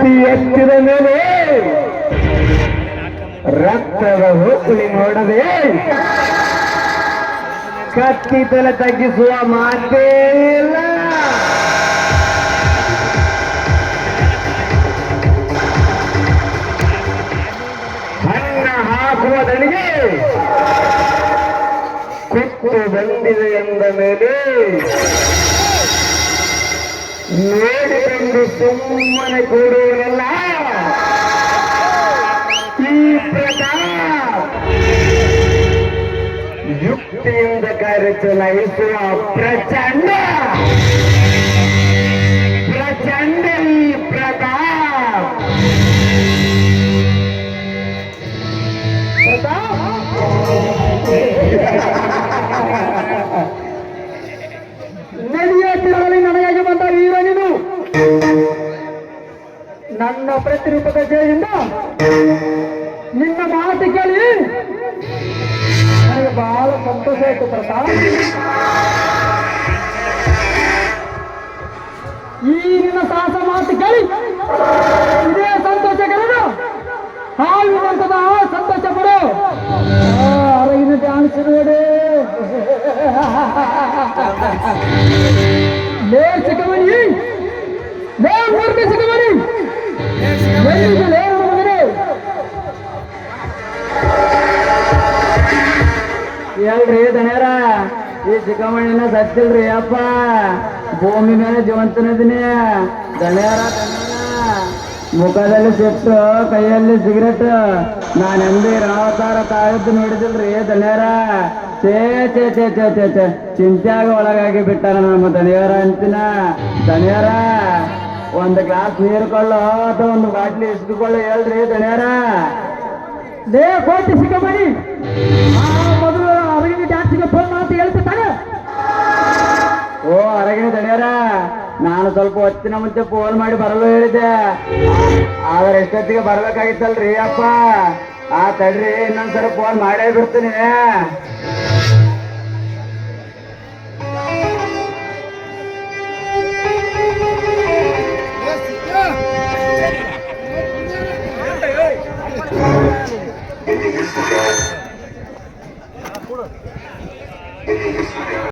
ಕತ್ತಿ ಎತ್ತಿದ ಮೇಲೆ ರಕ್ತದ ಹೋಗಲಿ ನೋಡದೆ ಕತ್ತಿ ತಲೆ ತಗ್ಗಿಸುವ ಮಾತೇ ಇಲ್ಲ. ಹಣ್ಣ ಹಾಕುವ ದಣಿಗೆ ಕುತ್ತು ಬಂದಿದೆ ಎಂದ ಮೇಲೆ ನೋಡಿಕೊಂಡು ಸುಮ್ಮನೆ ಕೂಡುವುದಲ್ಲ ಈ ಪ್ರತಾಪ್ ಯುಕ್ತಿಯಿಂದ ಕಾರ್ಯ ಚಲಾಯಿಸುವ ಪ್ರಚಂಡ ಪ್ರಚಂಡ ಈ ಪ್ರತಾಪ್ ನಡೆಯುತ್ತಿರಲಿ ನನ್ನ ಪ್ರತಿರೂಪದ ಜಯದಿಂದ ನಿನ್ನ ಮಾತು ಕೇಳಿ. ನನಗೆ ಬಹಳ ಸಂತೋಷ ಆಯ್ತು ಪ್ರತಾಪ್. ಈ ನಿನ್ನ ಸಾಹಸ ಮಾತು ಕೇಳಿ ಇದೇ ಸಂತೋಷ ಕರೆದು ಹಾಳುವಂತದ ಸಂತೋಷ ಪಡು. ಅರಗಿನ ಡ್ಯಾನ್ಸ್ ನೋಡಿ ಲೇ ಸಿಕ್ಕಮಣಿ ಲೇ ಮೂರ್ತಿ ಸಿಕ್ಕಮಣಿ ಹೇಳ್ರಿ ದಣ್ಯಾರ ಈ ಚಿಕ್ಕಮಣ್ಣಿನ ಸತ್ತಿಲ್ರಿ ಅಪ್ಪ ಭೂಮಿ ಮೇಲೆ ಜೀವಂತನದಿನಿ ದಣ್ಯಾರ ದಣ್ಯಾರ ಮುಖದಲ್ಲಿ ಸಿಟ್ಟು ಕೈಯಲ್ಲಿ ಸಿಗರೆಟ್ ನಾನೆಂದೇ ರಾವತಾರ ತಾಳದ್ದು ನೋಡಿದಿಲ್ರಿ ದಣ್ಯಾರ ಛೇ ಛೇ ಛೇ ಛೇ ಛೇ ಛೇ ಚಿಂತ್ಯಾಗ ಒಳಗಾಗಿ ಬಿಟ್ಟಾರ ನಮ್ಮ ದಣಿಯಾರ ಅಂತಿನ ದಣಿಯಾರ ಒಂದು ಗ್ಲಾಸ್ ನೀರು ಕೊಳ್ಳೋ ಅಥವಾ ಒಂದು ಬಾಟ್ಲಿ ಇಸ್ದುಕೊಳ್ಳೋ ಹೇಳ್ರಿ ದಣ್ಯಾರ ಲೇ ಕೋಟಿ ಸಿಕ್ಕ ಬನ್ನಿ. ಮೊದಲು ಅರಗಿನ ಡ್ಯಾನ್ಸ್ಗೆ ಫೋನ್ ಮಾಡಿ ಹೇಳ್ತಾ ತಾನೆ. ಓ ಅರಗಿನ ದಣ್ಯಾರ ನಾನು ಸ್ವಲ್ಪ ಹೊತ್ತಿನ ಮುಂಚೆ ಫೋನ್ ಮಾಡಿ ಬರಲು ಹೇಳಿದ್ದೆ. ಆದ್ರೆ ಎಷ್ಟೊತ್ತಿಗೆ ಬರ್ಬೇಕಾಗಿತ್ತಲ್ರಿ ಅಪ್ಪ. ಆ, ತಡ್ರಿ, ಇನ್ನೊಂದ್ಸಲ ಫೋನ್ ಮಾಡೇ ಬಿಡ್ತೀನಿ. Thank you.